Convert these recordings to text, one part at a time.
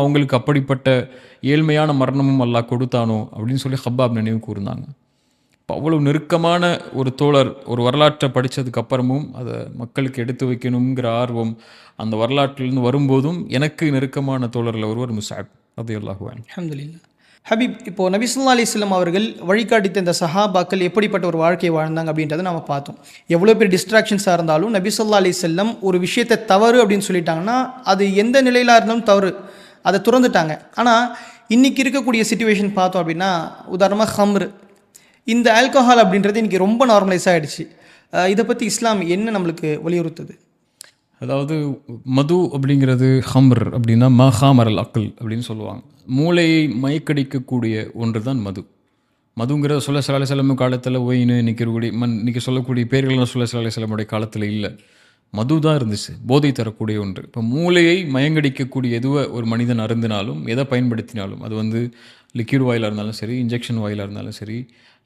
அவங்களுக்கு அப்படிப்பட்ட ஏழ்மையான மரணமும் அல்லாஹ் கொடுத்தானோ அப்படின்னு சொல்லி ஹப்பாப் நினைவு கூர்ந்தாங்க. இப்போ அவ்வளோ நெருக்கமான ஒரு தோழர் ஒரு வரலாற்றை படித்ததுக்கு அப்புறமும் அதை மக்களுக்கு எடுத்து வைக்கணுங்கிற ஆர்வம் அந்த வரலாற்றிலிருந்து வரும்போதும் எனக்கு நெருக்கமான தோழரில் ஒருவர் முசாப் அது எல்லாகுவேன் அஹமதுல்லா ஹபீப் இப்போது நபிசுல்லா அலிஸ்லாம் அவர்கள் வழிகாட்டித்த இந்த சஹாபாக்கள் எப்படிப்பட்ட ஒரு வாழ்க்கையை வாழ்ந்தாங்க அப்படின்றத நம்ம பார்த்தோம். எவ்வளோ பெரிய டிஸ்ட்ராக்ஷன்ஸாக இருந்தாலும் நபிசுல்லா அலி செல்லம் ஒரு விஷயத்தை தவறு அப்படின்னு சொல்லிட்டாங்கன்னா அது எந்த நிலையிலாக இருந்தாலும் தவறு. அதை துறந்துட்டாங்க. ஆனால் இன்றைக்கி இருக்கக்கூடிய சுச்சுவேஷன் பார்த்தோம் அப்படின்னா உதாரணமாக ஹம்ரு இந்த ஆல்கஹால் அப்படின்றது இன்னைக்கு ரொம்ப நார்மலைஸ் ஆகிடுச்சு இதை பற்றி இஸ்லாம் என்ன நம்மளுக்கு வலியுறுத்துது? அதாவது மது அப்படிங்கிறது ஹம்ர் அப்படின்னா மஹாமர் அல் அக்கல் அப்படின்னு சொல்லுவாங்க. மூளையை மயக்கடிக்கக்கூடிய ஒன்று தான் மது. மதுங்கிற சொல்ல சலாலை செல்லம காலத்தில் ஒயின் நிற்கக்கூடிய மண் இன்றைக்கி சொல்லக்கூடிய பேர்கள்லாம் சொல்ல செலமுடைய காலத்தில் இல்லை. மது தான் இருந்துச்சு போதை தரக்கூடிய ஒன்று. இப்போ மூளையை மயங்கடிக்கக்கூடிய எதுவை ஒரு மனிதன் அருந்தினாலும் எதை பயன்படுத்தினாலும் அது வந்து லிக்யூட் வாயிலாக இருந்தாலும் சரி இன்ஜெக்ஷன் வாயிலாக இருந்தாலும் சரி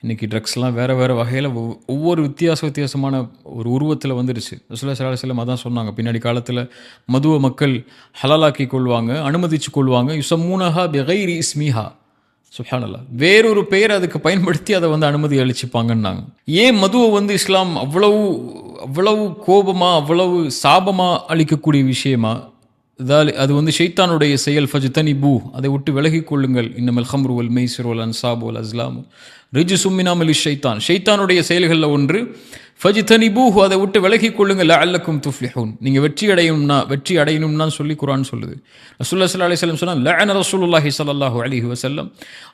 இன்றைக்கி ட்ரக்ஸ்லாம் வேறு வேறு வகையில் ஒவ்வொரு வித்தியாச வித்தியாசமான ஒரு உருவத்தில் வந்துடுச்சு. சில சலாஹ் செல்லம் அதான் சொன்னாங்க. பின்னாடி காலத்தில் மதுவை மக்கள் ஹலாலாக்கி கொள்வாங்க அனுமதிச்சு கொள்வாங்க. யுசம்மூனஹா பெகைரி இஸ்மிஹா. சுஹானல்லா வேறொரு பெயர் அதுக்கு பயன்படுத்தி அதை வந்து அனுமதி அளிச்சுப்பாங்கன்னாங்க. ஏன் மதுவை வந்து இஸ்லாம் அவ்வளவு அவ்வளவு கோபமாக அவ்வளவு சாபமாக அளிக்கக்கூடிய விஷயமா? இதால் அது வந்து ஷெய்தானுடைய செயல். ஃபஜ்தனி பூ அதை விட்டு விலகிக் கொள்ளுங்கள். இன்னமல் ஹம்ரு வல் அன்சாபுல் அஸ்லாமு அஸ்லாம். ரிஜு சும்மினாமல் ஷைத்தான். ஷைத்தானுடைய செயல்களில் ஒன்று ஃபஜ்தனி பூ அதை விட்டு விலகிக் கொள்ளுங்கள். அல்லக்கும் துஃப்லிஹூன். நீங்கள் வெற்றி அடையணும்னா வெற்றி அடையணும்னா சொல்லி குரான் சொல்லுது. ரசூல்லா சல்லா அலிஸ்லம் சொன்னால் லஅன ரசூலுல்லாஹி ஸல்லல்லாஹு அலைஹி வஸல்லம்.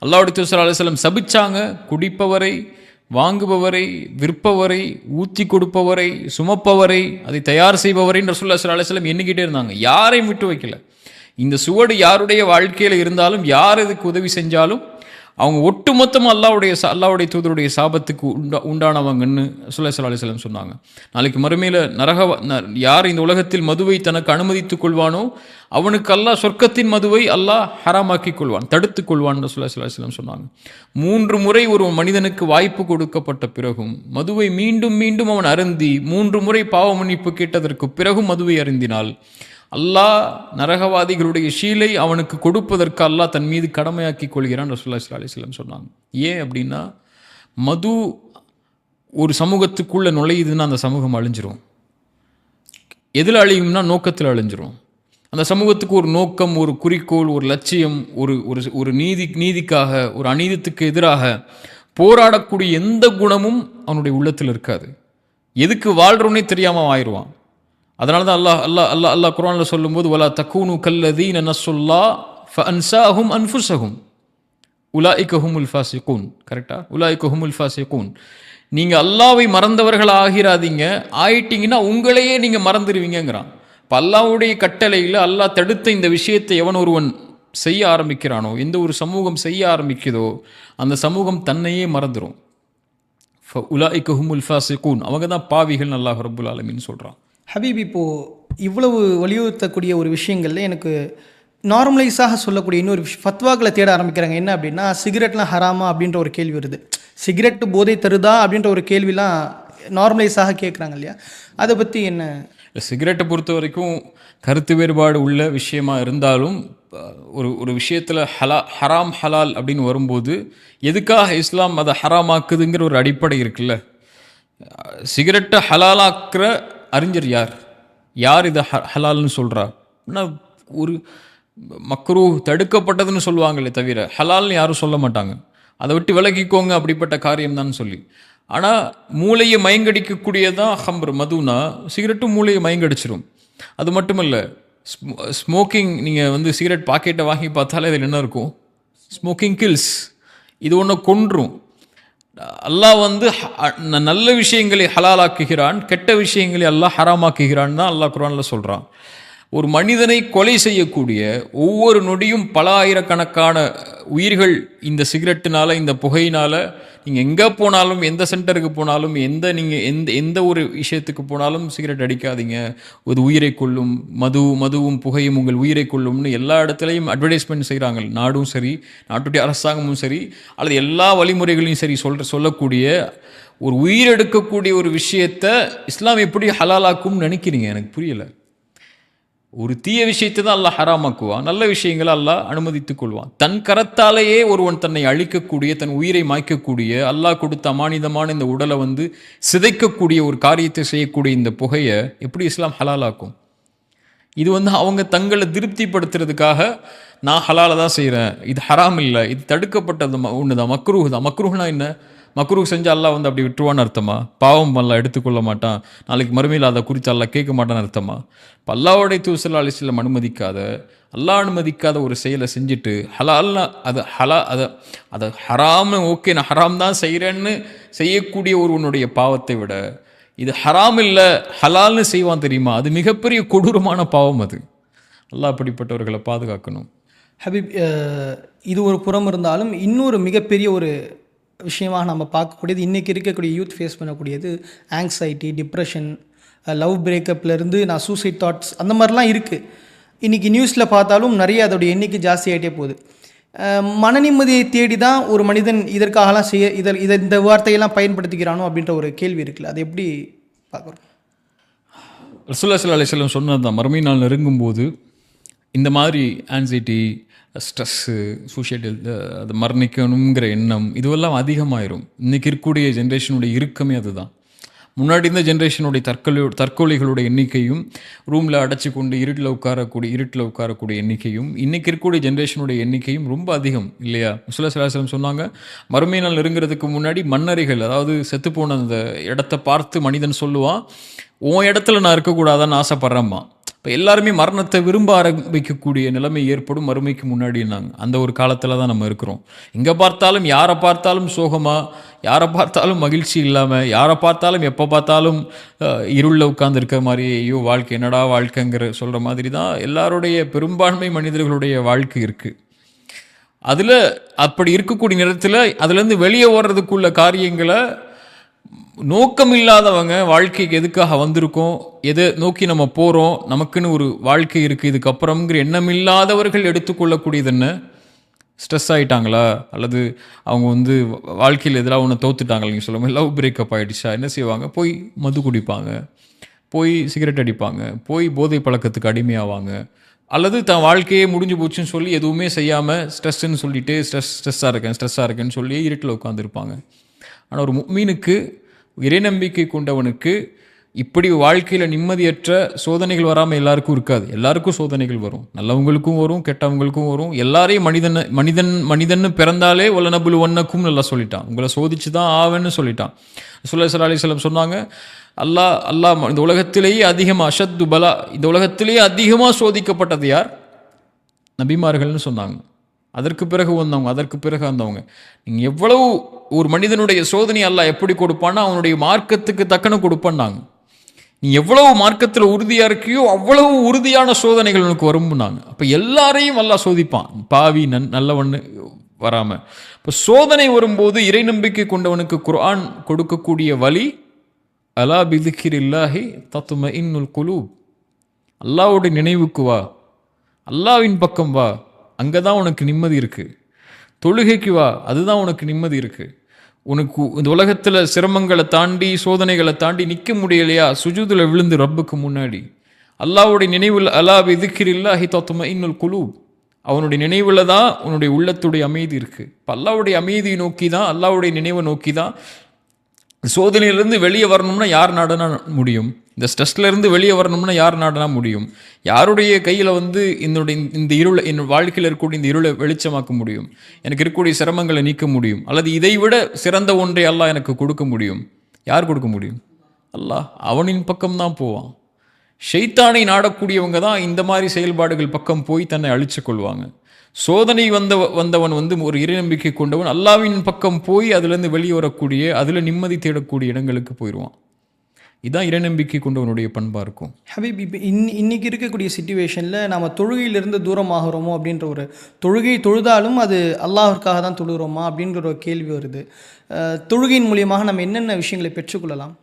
அல்லாஹ்வுடைய தூதர் ஸல்லல்லாஹு அலைஹி வஸல்லம் சபிச்சாங்க குடிப்பவரை வாங்குபவரை விற்பவரை ஊற்றி கொடுப்பவரை சுமப்பவரை அதை தயார் செய்பவரை ரசூல்லா சல்லா அலுவலம் எண்ணிக்கிட்டே இருந்தாங்க. யாரையும் விட்டு வைக்கல. இந்த சுவடு யாருடைய வாழ்க்கையில் இருந்தாலும் யார் இதுக்கு உதவி செஞ்சாலும் அவங்க ஒட்டுமொத்தமாக அல்லாவுடைய அல்லாவுடைய தூதருடைய சாபத்துக்கு உண்டா உண்டானவங்கன்னு சுல்லா சல்லா அலிஸ்லம் சொன்னாங்க. நாளைக்கு மறுமையில் நரக ந- யார் இந்த உலகத்தில் மதுவை தனக்கு அனுமதித்துக் கொள்வானோ அவனுக்கு அல்லாஹ் சொர்க்கத்தின் மதுவை அல்லாஹ் ஹராமாக்கிக் கொள்வான் தடுத்துக் கொள்வான் சுல்லா சல்லா அலிஸ்லம் சொன்னாங்க. மூன்று முறை ஒரு மனிதனுக்கு வாய்ப்பு கொடுக்கப்பட்ட பிறகும் மதுவை மீண்டும் மீண்டும் அவன் அருந்தி மூன்று முறை பாவ மன்னிப்பு கேட்டதற்கு பிறகும் மதுவை அருந்தினால் அல்லாஹ் நரகவாதிகளுடைய ஷீலை அவனுக்கு கொடுப்பதற்கு அல்லாஹ் தன் மீது கடமையாக்கி கொள்கிறான் ரசூல்லா ஸல்லல்லாஹு அலைஹி சொன்னாங்க. ஏன் அப்படின்னா மது ஒரு சமூகத்துக்குள்ளே நுழையுதுன்னா அந்த சமூகம் அழிஞ்சிரும். எதில் அழியும்னா நோக்கத்தில் அழிஞ்சிரும். அந்த சமூகத்துக்கு ஒரு நோக்கம் ஒரு குறிக்கோள் ஒரு லட்சியம் ஒரு ஒரு ஒரு நீதி நீதிக்காக ஒரு அநீதத்துக்கு எதிராக போராடக்கூடிய எந்த குணமும் அவனுடைய உள்ளத்தில் இருக்காது. எதுக்கு வாழ்கிறோன்னே தெரியாமல் ஆயிடுவான். அதனால தான் அல்லாஹ் அல்லாஹ் அல்லாஹ் அல்லாஹ் குரானில் சொல்லும்போது வலா தக்கூனு கல்லதீன நஸ்ஸுல்லா ஃபஅன்சாஹும் அன்ஃபுஸஹும். உலாய்க்க ஹுமுல் ஃபாசிகூன். கரெக்டா உலாய்க்க ஹுமுல் ஃபாசிகூன். நீங்கள் அல்லாவை மறந்தவர்கள் ஆகிறாதீங்க ஆயிட்டீங்கன்னா உங்களையே நீங்கள் மறந்துடுவீங்கங்கிறான் இப்போ அல்லாவுடைய கட்டளையில் அல்லாஹ் தடுத்த இந்த விஷயத்தை எவன் ஒருவன் செய்ய ஆரம்பிக்கிறானோ எந்த ஒரு சமூகம் செய்ய ஆரம்பிக்குதோ அந்த சமூகம் தன்னையே மறந்துடும் உலாய்க்க ஹுமுல் ஃபாசிகூன். அவங்க தான் பாவிகள் அல்லாஹ் ரபுல் ஆலமின்னு சொல்கிறான் ஹபீப் இப்போது இவ்வளவு வலியுறுத்தக்கூடிய ஒரு விஷயங்கள்ல எனக்கு நார்மலைஸாக சொல்லக்கூடிய இன்னொரு விஷயம் ஃபத்வாக்களை தேட ஆரம்பிக்கிறாங்க. என்ன அப்படின்னா சிகரெட்லாம் ஹராமா அப்படின்ற ஒரு கேள்வி வருது. சிகரெட் போதை தருதா அப்படின்ற ஒரு கேள்விலாம் நார்மலைஸாக கேட்குறாங்க இல்லையா? அதை பற்றி என்ன? சிகரெட்டை பொறுத்த வரைக்கும் கருத்து வேறுபாடு உள்ள விஷயமா இருந்தாலும் ஒரு ஒரு விஷயத்தில் ஹலா ஹராம் ஹலால் அப்படின்னு வரும்போது எதுக்காக இஸ்லாம் அதை ஹராமாக்குதுங்கிற ஒரு அடிப்படை இருக்குல்ல. சிகரெட்டை ஹலாலாக்குற அறிஞர் யார்? யார் இதை ஹ ஹலால்னு சொல்கிறா ஒரு மக்ரூ தடுக்கப்பட்டதுன்னு சொல்லுவாங்களே தவிர ஹலால்னு யாரும் சொல்ல மாட்டாங்க. அதை விட்டு விலகிக்கோங்க அப்படிப்பட்ட காரியம் தான் சொல்லி. ஆனால் மூளையை மயங்கடிக்கக்கூடியதான் ஹம்பர் மதுனா சிகரெட்டும் மூளையை மயங்கடிச்சிரும். அது மட்டும் இல்லை ஸ்மோக்கிங் நீங்கள் வந்து சிகரெட் பாக்கெட்டை வாங்கி பார்த்தாலே இதில் என்ன இருக்கும்? Smoking kills. இது ஒன்று கொன்றும். அல்லாஹ் வந்து நல்ல விஷயங்களை ஹலாலாக்குகிறான் கெட்ட விஷயங்களை அல்லாஹ் ஹராமாக்குகிறான் தான் அல்லாஹ் குரானில் சொல்கிறான் ஒரு மனிதனை கொலை செய்யக்கூடிய ஒவ்வொரு நொடியும் பல ஆயிரக்கணக்கான உயிர்கள் இந்த சிகரெட்டுனால இந்த புகையினால் நீங்கள் எங்கே போனாலும் எந்த சென்டருக்கு போனாலும் எந்த நீங்கள் எந்த எந்த ஒரு விஷயத்துக்கு போனாலும் சிகரெட் அடிக்காதீங்க. ஒரு உயிரை கொள்ளும் மது மதுவும் புகையும் உங்கள் உயிரை கொள்ளும்னு எல்லா இடத்துலையும் அட்வர்டைஸ்மெண்ட் செய்கிறாங்க நாடும் சரி நாட்டுடைய அரசாங்கமும் சரி அல்லது எல்லா வழிமுறைகளையும் சரி சொல்கிற சொல்லக்கூடிய ஒரு உயிரெடுக்கக்கூடிய ஒரு விஷயத்தை இஸ்லாம் எப்படி ஹலாலாக்கும்னு நினைக்கிறீங்க? எனக்கு புரியல. ஒரு தீய விஷயத்தை தான் அல்லாஹ் ஹராமாக்குவான். நல்ல விஷயங்களை அல்லாஹ் அனுமதித்துக் கொள்வான் தன் கரத்தாலேயே ஒருவன் தன்னை அழிக்கக்கூடிய தன் உயிரை மாய்க்கக்கூடிய அல்லாஹ் கொடுத்த அமானிதமான இந்த உடலை வந்து சிதைக்கக்கூடிய ஒரு காரியத்தை செய்யக்கூடிய இந்த புகையை எப்படி இஸ்லாம் ஹலாலாக்கும்? இது வந்து அவங்க தங்களை திருப்திப்படுத்துறதுக்காக நான் ஹலால தான் செய்கிறேன் இது ஹராம் இல்லை இது தடுக்கப்பட்டது ஒன்று தான் மக்ரூஹ் தான். மக்ரூஹ்னா என்ன? மக்ரூஹ் செஞ்சு அல்லா வந்து அப்படி விட்டுருவான்னு அர்த்தமா? பாவம் அல்லாஹ் எடுத்துக்கொள்ள மாட்டான். நாளைக்கு மறுமையில் அதை குறித்து அல்லா கேட்க மாட்டான்னு அர்த்தமா? இப்போ அல்லாவோடைய தூசல் அலிஸ்லம் அனுமதிக்காத அல்லாஹ் அனுமதிக்காத ஒரு செயலை செஞ்சுட்டு ஹலால்னா அது ஹலா அதை அதை ஹராம்னு ஓகே நான் ஹராம் தான் செய்கிறேன்னு செய்யக்கூடிய ஒருவனுடைய பாவத்தை விட இது ஹராம் இல்லை ஹலால்னு செய்வான் தெரியுமா? அது மிகப்பெரிய கொடூரமான பாவம் அது. அல்லாஹ் அப்படிப்பட்டவர்களை பாதுகாக்கணும். ஹபீப் இது ஒரு புறம் இருந்தாலும் இன்னொரு மிகப்பெரிய ஒரு விஷயமாக நம்ம பார்க்கக்கூடியது இன்றைக்கி இருக்கக்கூடிய யூத் ஃபேஸ் பண்ணக்கூடியது ஆங்ஸைட்டி டிப்ரெஷன் லவ் பிரேக்கப்லேருந்து நான் சூசைட் தாட்ஸ் அந்த மாதிரிலாம் இருக்குது இன்றைக்கி நியூஸில் பார்த்தாலும் நிறைய அதோடைய எண்ணிக்கை ஜாஸ்தியாகிட்டே போகுது. மன நிம்மதியை தேடி தான் ஒரு மனிதன் இதற்காகலாம் செய்ய இதை இதை இந்த வார்த்தையெல்லாம் பயன்படுத்திக்கிறானோ அப்படின்ற ஒரு கேள்வி இருக்குல்ல அது எப்படி பார்க்குறோம் ரசுல்லா சல்லா அலிஸ்லம் சொன்னது தான் மறுமை நாள் நெருங்கும்போது இந்த மாதிரி ஆன்சைட்டி ஸ்ட்ரெஸ்ஸு சூசைடல் அது மரணிக்கணுங்கிற எண்ணம் இதுவெல்லாம் அதிகமாயிரும். இன்றைக்கி இருக்கக்கூடிய ஜென்ரேஷனுடைய இறுக்கமே அதுதான். முன்னாடி இருந்த ஜென்ரேஷனுடைய தற்கொலை தற்கொலைகளுடைய எண்ணிக்கையும் ரூமில் அடைச்சி கொண்டு இருட்டில் உட்காரக்கூடிய இருட்டில் உட்காரக்கூடிய எண்ணிக்கையும் இன்றைக்கி இருக்கக்கூடிய ஜென்ரேஷனுடைய எண்ணிக்கையும் ரொம்ப அதிகம் இல்லையா? முசுல்லா சலாஹலம் சொன்னாங்க மறுமை நாள் நெருங்குறதுக்கு முன்னாடி மண்ணறைகள் அதாவது செத்துப்போன அந்த இடத்த பார்த்து மனிதன் சொல்லுவான் உன் இடத்துல நான் இருக்கக்கூடாதான்னு ஆசைப்பட்றேம்மா. இப்போ எல்லாருமே மரணத்தை விரும்ப ஆரம்பிக்கக்கூடிய நிலைமை ஏற்படும் மறுமைக்கு முன்னாடினாங்க அந்த ஒரு காலத்தில் தான் நம்ம இருக்கிறோம். எங்கே பார்த்தாலும் யாரை பார்த்தாலும் சோகமாக யாரை பார்த்தாலும் மகிழ்ச்சி இல்லாமல் யாரை பார்த்தாலும் எப்போ பார்த்தாலும் இருளில் உட்காந்துருக்க இருக்கிற மாதிரி ஐயோ வாழ்க்கை என்னடா வாழ்க்கைங்கிற சொல்கிற மாதிரி தான் எல்லாருடைய பெரும்பான்மை மனிதர்களுடைய வாழ்க்கை இருக்குது அதில் அப்படி இருக்கக்கூடிய நேரத்தில் அதுலேருந்து வெளியே ஓடுறதுக்குள்ள காரியங்களை நோக்கம் இல்லாதவங்க வாழ்க்கைக்கு எதுக்காக வந்திருக்கோம்? எதை நோக்கி நம்ம போகிறோம் நமக்குன்னு ஒரு வாழ்க்கை இருக்குது இதுக்கப்புறம்ங்கிற எண்ணம் இல்லாதவர்கள் எடுத்துக்கொள்ளக்கூடியது என்ன ஸ்ட்ரெஸ் ஆகிட்டாங்களா அல்லது அவங்க வந்து வாழ்க்கையில் எதிராக ஒன்று தோத்துட்டாங்களா? நீங்கள் சொல்லுங்கள் லவ் பிரேக்கப் ஆகிடுச்சா என்ன செய்வாங்க? போய் மது குடிப்பாங்க. போய் சிகரெட் அடிப்பாங்க. போய் போதை பழக்கத்துக்கு அடிமையாவாங்க. அல்லது தன் வாழ்க்கையே முடிஞ்சு போச்சுன்னு சொல்லி எதுவுமே செய்யாமல் ஸ்ட்ரெஸ்ன்னு சொல்லிட்டு ஸ்ட்ரெஸ் ஸ்ட்ரெஸ்ஸாக இருக்கேன் ஸ்ட்ரெஸ்ஸாக இருக்கேன்னு சொல்லி இருட்டில் உட்காந்துருப்பாங்க ஆனால் ஒரு மீனுக்கு இறைநம்பிக்கை கொண்டவனுக்கு இப்படி வாழ்க்கையில் நிம்மதியற்ற சோதனைகள் வராமல் எல்லாருக்கும் இருக்காது. எல்லாருக்கும் சோதனைகள் வரும். நல்லவங்களுக்கும் வரும் கெட்டவங்களுக்கும் வரும். எல்லாரையும் மனிதன் மனிதன் மனிதன் பிறந்தாலே ஒல்லனபுல் ஒன்னக்கும் நல்லா சொல்லிட்டான். உங்களை சோதிச்சு தான் ஆவேன்னு சொல்லிட்டான். சுல்லா சல்லா அலிஸ்லம் சொன்னாங்க அல்லாஹ் அல்லாஹ் இந்த உலகத்திலேயே அதிகமாக அஷத்து பலா இந்த உலகத்திலேயே அதிகமாக சோதிக்கப்பட்டது யார்? நபிமார்கள்னு சொன்னாங்க. அதற்கு பிறகு வந்தவங்க அதற்கு பிறகு வந்தவங்க. நீங்கள் எவ்வளவு ஒரு மனிதனுடைய சோதனை அல்ல எப்படி கொடுப்பான்னா அவனுடைய மார்க்கத்துக்கு தக்கன கொடுப்பான்னாங்க. நீ எவ்வளவு மார்க்கத்தில் உறுதியாக இருக்கியோ அவ்வளவு உறுதியான சோதனைகள் உனக்கு வரும்னாங்க அப்போ எல்லாரையும் அல்லாஹ் சோதிப்பான். பாவி நன் நல்லவன்னு வராமல் இப்போ சோதனை வரும்போது இறை நம்பிக்கை கொண்டவனுக்கு குர்ஆன் கொடுக்கக்கூடிய வழி அலா பிதிக்கிர் இல்லாஹி தத்தும இன்னுல் குலூ அல்லாவுடைய நினைவுக்கு வா. அல்லாவின் பக்கம் வா. அங்கே தான் உனக்கு நிம்மதி இருக்குது தொழுகைக்கு வா அதுதான் உனக்கு நிம்மதி இருக்குது உனக்கு இந்த உலகத்தில் சிரமங்களை தாண்டி சோதனைகளை தாண்டி நிற்க முடியலையா? சுஜூதில் விழுந்து ரப்புக்கு முன்னாடி. அல்லாவுடைய நினைவில் அலா விதிக்கிறில்லா ஹி தத்தும இன்னுல் குழு அவனுடைய நினைவில் தான் உன்னுடைய உள்ளத்துடைய அமைதி இருக்குது இப்போ அல்லாவுடைய அமைதியை நோக்கி தான் அல்லாவுடைய நினைவை நோக்கி தான் சோதனையிலேருந்து வெளியே வரணும்னா யார் நாடனா முடியும்? இந்த ஸ்ட்ரெஸ்லேருந்து வெளியே வரணும்னா யார் நாடனா முடியும்? யாருடைய கையில் வந்து என்னுடைய இந்த இருளை என் வாழ்க்கையில் இருக்கக்கூடிய இந்த இருளை வெளிச்சமாக்க முடியும்? எனக்கு இருக்கக்கூடிய சிரமங்களை நீக்க முடியும்? அல்லது இதை விட சிறந்த ஒன்றை அல்லாஹ் எனக்கு கொடுக்க முடியும்? யார் கொடுக்க முடியும்? அல்லாஹ். அவனின் பக்கம்தான் போவான். ஷைத்தானை நாடக்கூடியவங்க தான் இந்த மாதிரி செயல்பாடுகள் பக்கம் போய் தன்னை அழிச்சு கொள்வாங்க. சோதனை வந்த வந்தவன் வந்து ஒரு இறைநம்பிக்கை கொண்டவன் அல்லாவின் பக்கம் போய் அதுலேருந்து வெளியே வரக்கூடிய அதில் நிம்மதி தேடக்கூடிய இடங்களுக்கு போயிடுவான் இதான் இறைநம்பிக்கை கொண்டவனுடைய பண்பாக இருக்கும். ஹபீப் இப்போ இன் இன்னைக்கு இருக்கக்கூடிய சுச்சுவேஷனில் நம்ம தொழுகையிலிருந்து தூரமாகிறோமோ அப்படின்ற ஒரு தொழுகை தொழுதாலும் அது அல்லாஹிற்காக தான் தொழுகிறோமா அப்படின்ற ஒரு கேள்வி வருது. தொழுகையின் மூலியமாக நம்ம என்னென்ன விஷயங்களை பெற்றுக்கொள்ளலாம்?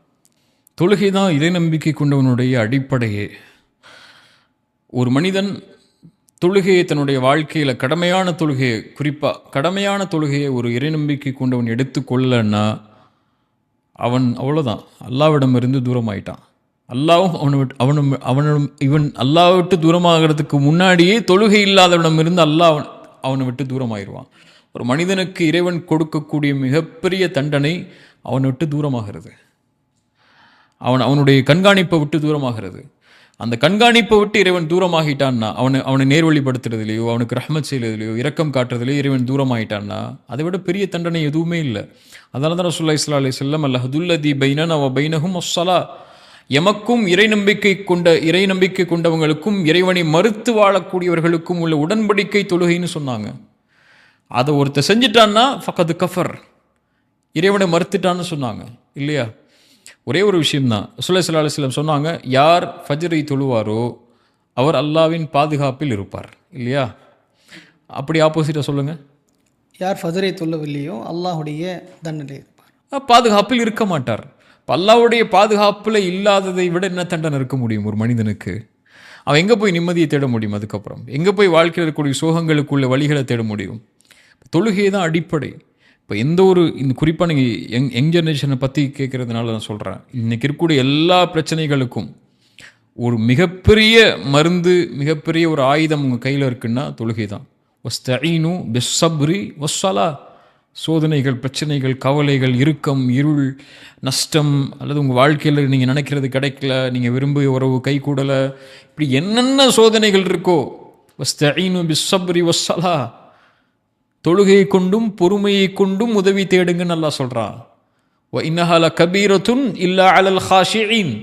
தொழுகை தான் இறைநம்பிக்கை கொண்டவனுடைய அடிப்படையே. ஒரு மனிதன் தொழுகையை தன்னுடைய வாழ்க்கையில் கடமையான தொழுகையை குறிப்பாக கடமையான தொழுகையை ஒரு இறைநம்பிக்கை கொண்டவன் எடுத்துக்கொள்ளன்னா அவன் அவ்வளோதான் அல்லாவிடமிருந்து தூரமாயிட்டான். அல்லாவும் அவனை விட்டு அவனும் அவனும் இவன் அல்லாஹ் விட்டு தூரமாகிறதுக்கு முன்னாடியே தொழுகை இல்லாதவனமிருந்து அல்லாஹ் அவன் அவனை விட்டு தூரமாயிருவான். ஒரு மனிதனுக்கு இறைவன் கொடுக்கக்கூடிய மிகப்பெரிய தண்டனை அவனை விட்டு தூரமாகிறது. அவன் அவனுடைய கண்காணிப்பை விட்டு தூரமாகிறது. அந்த கண்காணிப்பை விட்டு இறைவன் தூரமாகிட்டான்னா அவனை அவனை நேர்வழிப்படுத்துறதுலையோ அவனுக்கு ரஹ்மத் செய்யறதுலையோ இரக்கம் காட்டுறதுலையோ இறைவன் தூரமாகிட்டான்னா அதை விட பெரிய தண்டனை எதுவுமே இல்லை. அதனால தான் ரசூல்லா இஸ்லா அலி செல்லம் அல்ல ஹதுல்லதி பைனன் அவ பைனகும் ஒசலா எமக்கும் இறை நம்பிக்கை கொண்ட இறை நம்பிக்கை கொண்டவங்களுக்கும் இறைவனை மறுத்து வாழக்கூடியவர்களுக்கும் உள்ள உடன்படிக்கை தொழுகைன்னு சொன்னாங்க. அதை ஒருத்தர் செஞ்சிட்டான்னா ஃபக்கது கஃபர். இறைவனை மறுத்துட்டான்னு சொன்னாங்க. இல்லையா? ஒரே ஒரு விஷயம்தான். சுல்லை அலுவலம் சொன்னாங்க யார் ஃபஜ்ரை தொழுவாரோ அவர் அல்லாவின் பாதுகாப்பில் இருப்பார். இல்லையா? அப்படி ஆப்போசிட்டாக சொல்லுங்கள் யார் ஃபஜரை தொல்லவில்லையோ அல்லாஹுடைய தண்டனை இருப்பார். பாதுகாப்பில் இருக்க மாட்டார். இப்ப அல்லாஹ்வுடைய பாதுகாப்பில் இல்லாததை விட என்ன தண்டனை இருக்க முடியும் ஒரு மனிதனுக்கு? அவன் எங்கே போய் நிம்மதியை தேட முடியும் அதுக்கப்புறம்? எங்கே போய் வாழ்க்கையில் இருக்கக்கூடிய சோகங்களுக்குள்ள வழிகளை தேட முடியும்? தொழுகை தான் அடிப்படை. இப்போ எந்த ஒரு இந்த குறிப்பாக நீங்கள் யங் யங் ஜெனரேஷனை பற்றி கேட்குறதுனால நான் சொல்கிறேன் இன்றைக்கி இருக்கக்கூடிய எல்லா பிரச்சனைகளுக்கும் ஒரு மிகப்பெரிய மருந்து மிகப்பெரிய ஒரு ஆயுதம் உங்கள் கையில் இருக்குன்னா தொழுகை தான். ஒஸ்தீனு பெஸ்ஸப்ரி ஒஸ்ஸலா சோதனைகள் பிரச்சனைகள் கவலைகள் இறுக்கம் இருள் நஷ்டம் அல்லது உங்கள் வாழ்க்கையில் நீங்கள் நினைக்கிறது கிடைக்கல நீங்கள் விரும்பிய உறவு கை கூடலை இப்படி என்னென்ன சோதனைகள் இருக்கோ ஒஸ்தீனு பிஸ்ஸப்ரி ஒஸ்ஸலா தொழுகையை கொண்டும் பொறுமையை கொண்டும் உதவி தேடுங்கன்னு நல்லா சொல்கிறான் வ இன்னஹால கபீரத்துன் இல்லா அலல் ஹாஷியின்.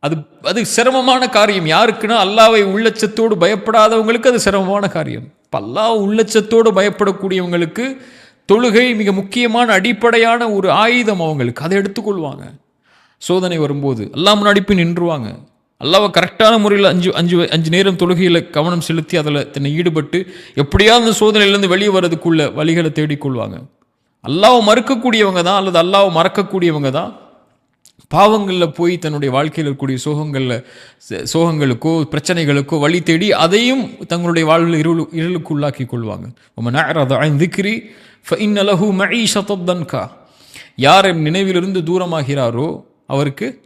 அது அது சிரமமான காரியம். யாருக்குன்னா அல்லாவை உள்ளச்சத்தோடு பயப்படாதவங்களுக்கு அது சிரமமான காரியம். இப்போ அல்லாஹ் உள்ளச்சத்தோடு பயப்படக்கூடியவங்களுக்கு தொழுகை மிக முக்கியமான அடிப்படையான ஒரு ஆயுதம் அவங்களுக்கு. அதை எடுத்துக்கொள்வாங்க. சோதனை வரும்போது எல்லாம் முன்னாடி போய் நின்றுவாங்க. அல்லாவை கரெக்டான முறையில் அஞ்சு அஞ்சு அஞ்சு நேரம் தொழுகையில் கவனம் செலுத்தி அதில் தன்னை ஈடுபட்டு எப்படியாவது அந்த சோதனையிலேருந்து வெளியே வர்றதுக்குள்ள வழிகளை தேடிக்கொள்வாங்க. அல்லாவை மறுக்கக்கூடியவங்க தான் அல்லது அல்லாவை மறக்கக்கூடியவங்க தான் பாவங்களில் போய் தன்னுடைய வாழ்க்கையில் இருக்கக்கூடிய சோகங்களில் சோகங்களுக்கோ பிரச்சனைகளுக்கோ வழி தேடி அதையும் தங்களுடைய வாழ்வில் இருள் இருளுக்கு உள்ளாக்கி கொள்வாங்க திக்ரி ஃபஇன்ன லஹு மஈஷத்தத் யார் என் நினைவிலிருந்து தூரமாகிறாரோ அவருக்கு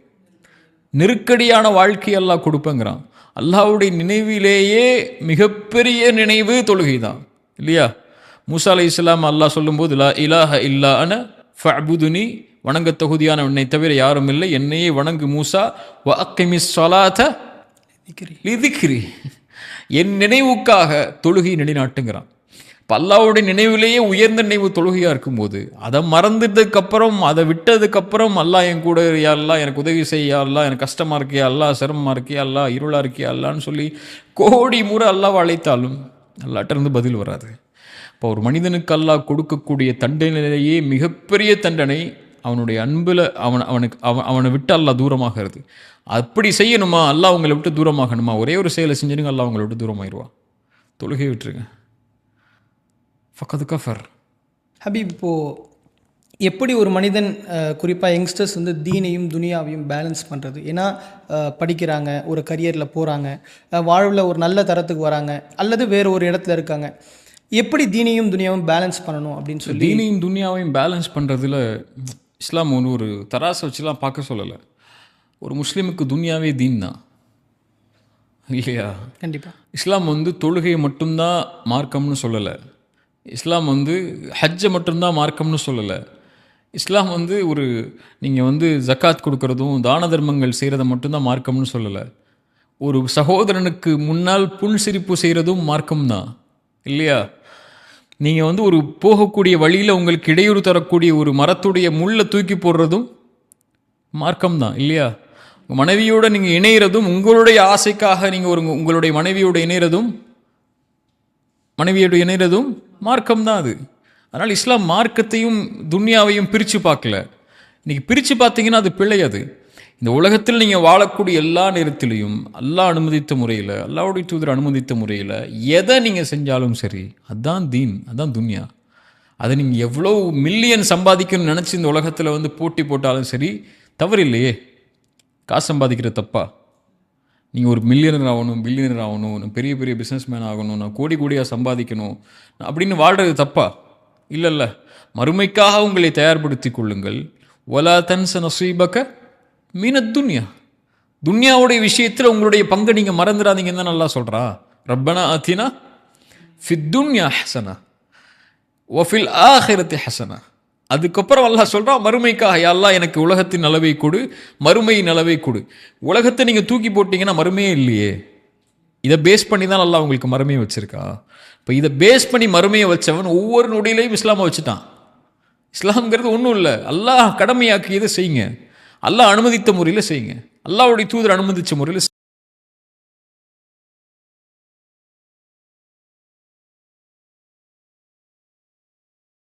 நெருக்கடியான வாழ்க்கை அல்லாஹ் கொடுப்பேங்கிறான். அல்லாஹ்வுடைய நினைவிலேயே மிகப்பெரிய நினைவு தொழுகை தான் இல்லையா? மூசா அலை இஸ்லாம் அல்லாஹ் சொல்லும்போது லா இலாஹ இல்லா அன ஃபஅபுதுனி. வணங்க தகுதியான உன்னை தவிர யாரும் இல்லை. என்னையே வணங்கு மூசா. வ அக்கிமிஸ் சொலாத என் நினைவுக்காக தொழுகை நிலைநாட்டுங்கிறான். பல்லாவுடைய அல்லாவுடைய நினைவிலேயே உயர்ந்த நினைவு தொழுகையாக இருக்கும்போது அதை மறந்துட்டதுக்கப்புறம் அதை விட்டதுக்கப்புறம் அல்லா என் கூட யாரெல்லாம் எனக்கு உதவி செய்யா? எனக்கு கஷ்டமாக இருக்கியா? அல்லா சிரமமாக இருக்கியா? அல்லா இருளாக இருக்கியா? அல்லான்னு சொல்லி கோடி முறை அல்லாவை அழைத்தாலும் அல்லாட்டிருந்து பதில் வராது. இப்போ ஒரு மனிதனுக்கு அல்லாஹ் கொடுக்கக்கூடிய தண்டனையிலேயே மிகப்பெரிய தண்டனை அவனுடைய அன்பில் அவன் அவனுக்கு அவன் அவனை விட்டு அல்லா தூரமாகிறது. அப்படி செய்யணுமா? அல்லாஹ் அவங்களை விட்டு தூரமாகணுமா? ஒரே ஒரு செயலை செஞ்சுருங்க அல்லா அவங்களை விட்டு தூரமாயிருவா. தொழுகை விட்டுருங்க. ஃபக்கது கஃபர் ஹபீப் இப்போது எப்படி ஒரு மனிதன் குறிப்பாக யங்ஸ்டர்ஸ் வந்து தீனையும் துனியாவையும் பேலன்ஸ் பண்ணுறது ஏன்னா படிக்கிறாங்க ஒரு கரியரில் போகிறாங்க வாழ்வில் ஒரு நல்ல தரத்துக்கு வராங்க அல்லது வேறு ஒரு இடத்துல இருக்காங்க. எப்படி தீனையும் துனியாவும் பேலன்ஸ் பண்ணணும் அப்படின்னு சொல்லி தீனையும் துனியாவையும் பேலன்ஸ் பண்ணுறதுல இஸ்லாம் ஒன்று ஒரு தராசை வச்சுலாம் பார்க்க சொல்லலை. ஒரு முஸ்லீமுக்கு துனியாவே தீன் தான் இல்லையா? கண்டிப்பாக இஸ்லாம் வந்து தொழுகையை மட்டும்தான் மார்க்கம்னு சொல்லலை. இஸ்லாம் வந்து ஹஜ்ஜை மட்டும்தான் மார்க்கம்னு சொல்லலை. இஸ்லாம் வந்து ஒரு நீங்கள் வந்து ஜக்காத் கொடுக்கறதும் தான தர்மங்கள் செய்கிறத மட்டும்தான் மார்க்கம்னு சொல்லலை. ஒரு சகோதரனுக்கு முன்னால் புல் சிரிப்பு செய்கிறதும் மார்க்கம்தான். இல்லையா? நீங்கள் வந்து ஒரு போகக்கூடிய வழியில் உங்களுக்கு இடையூறு தரக்கூடிய ஒரு மரத்துடைய முள்ளை தூக்கி போடுறதும் மார்க்கம் தான் இல்லையா? உங்கள் மனைவியோட நீங்கள் இணையிறதும் உங்களுடைய ஆசைக்காக நீங்கள் ஒரு உங்களுடைய மனைவியோட இணையிறதும் மனைவியோட இணையிறதும் மார்க்கம் தான் அது. அதனால் இஸ்லாம் மார்க்கத்தையும் துன்யாவையும் பிரித்து பார்க்கல. இன்றைக்கி பிரித்து பார்த்தீங்கன்னா அது பிழை அது. இந்த உலகத்தில் நீங்கள் வாழக்கூடிய எல்லா நேரத்திலையும் அல்லாஹ் அனுமதித்த முறையில் அல்லாவுடைய தூதர் அனுமதித்த முறையில் எதை நீங்கள் செஞ்சாலும் சரி அதான் தீன் அதான் துன்யா. அதை நீங்கள் எவ்வளோ மில்லியன் சம்பாதிக்கணும்னு நினச்சி இந்த உலகத்தில் வந்து போட்டி போட்டாலும் சரி தவறு இல்லையே காசு சம்பாதிக்கிற தப்பா? நீங்கள் ஒரு மில்லியனர் ஆகணும் பில்லியனர் ஆகணும் நான் பெரிய பெரிய பிஸ்னஸ்மேன் ஆகணும் நான் கோடி கோடியாக சம்பாதிக்கணும் அப்படின்னு வாழ்கிறது தப்பா? இல்லைல்ல. மறுமைக்காக உங்களை தயார்படுத்தி கொள்ளுங்கள். ஒலா தன்ச நசீபக்க மீன துன்யா. துன்யாவுடைய விஷயத்தில் உங்களுடைய பங்கை நீங்கள் மறந்துடாதீங்கன்னு தான் நல்லா சொல்கிறா ரப்பனா அத்தினா ஃபித்துன்யா ஹசனா. ஒஃபில் ஆஹிரத்தி ஹசனா. அதுக்கப்புறம் அல்லாஹ் சொல்கிறான் மறுமைக்காக யா அல்லாஹ் எனக்கு உலகத்தின் அளவை கொடு மறுமை அளவை கொடு. உலகத்தை நீங்கள் தூக்கி போட்டிங்கன்னா மறுமையே இல்லையே. இதை பேஸ் பண்ணி தான் நல்லா உங்களுக்கு மறுமையை வச்சுருக்கா. இப்போ இதை பேஸ் பண்ணி மறுமையை வச்சவன் ஒவ்வொரு நொடியிலையும் இஸ்லாமை வச்சுட்டான். இஸ்லாம்ங்கிறது ஒன்றும் இல்லை. அல்லாஹ் கடமையாக்கியதை செய்யுங்க. அல்லாஹ் அனுமதித்த முறையில் செய்யுங்க. அல்லாவுடைய தூதர் அனுமதித்த முறையில்